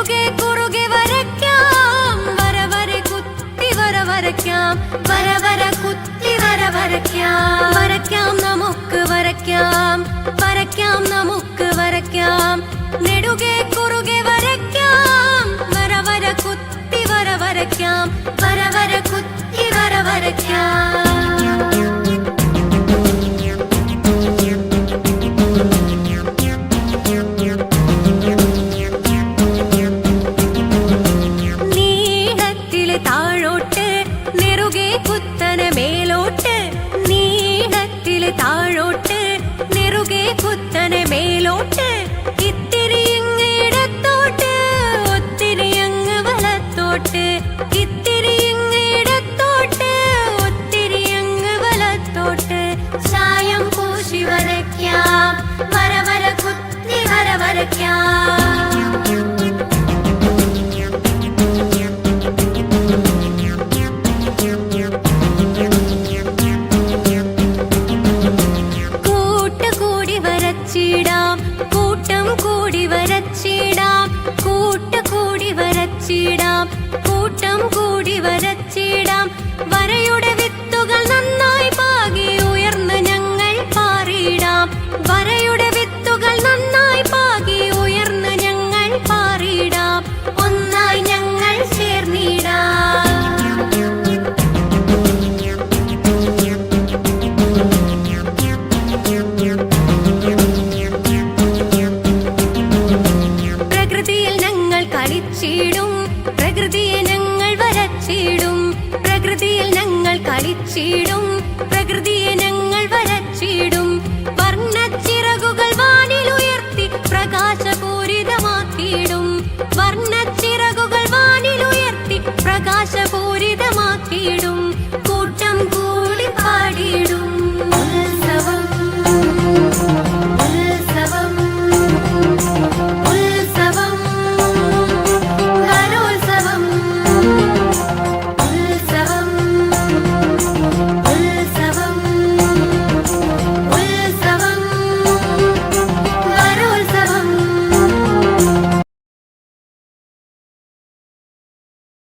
കുറുകെ കുറുകെ വരയ്ക്കാം. വര വര കുത്തി വര വരയ്ക്കാം. വര വര കുത്തി വര വരയ്ക്കാം. വരയ്ക്കാം നമുക്ക് വരയ്ക്കാം. വരയ്ക്കാം നമുക്ക് വരയ്ക്കാം. നെടുകെ കുറുകെ വര വരച്ചിടാം. കൂട്ടം കൂടി വരച്ചിടാം. കൂട്ടുകൂടി വരച്ചിടാം. കൂട്ടം കൂടി വരച്ചിടാം. പ്രകൃതിയിൽ ഞങ്ങൾ കളിച്ചിടും. പ്രകൃതിയെ ഞങ്ങൾ വരച്ചിടും. പ്രകൃതിയിൽ ഞങ്ങൾ കളിച്ചിടും.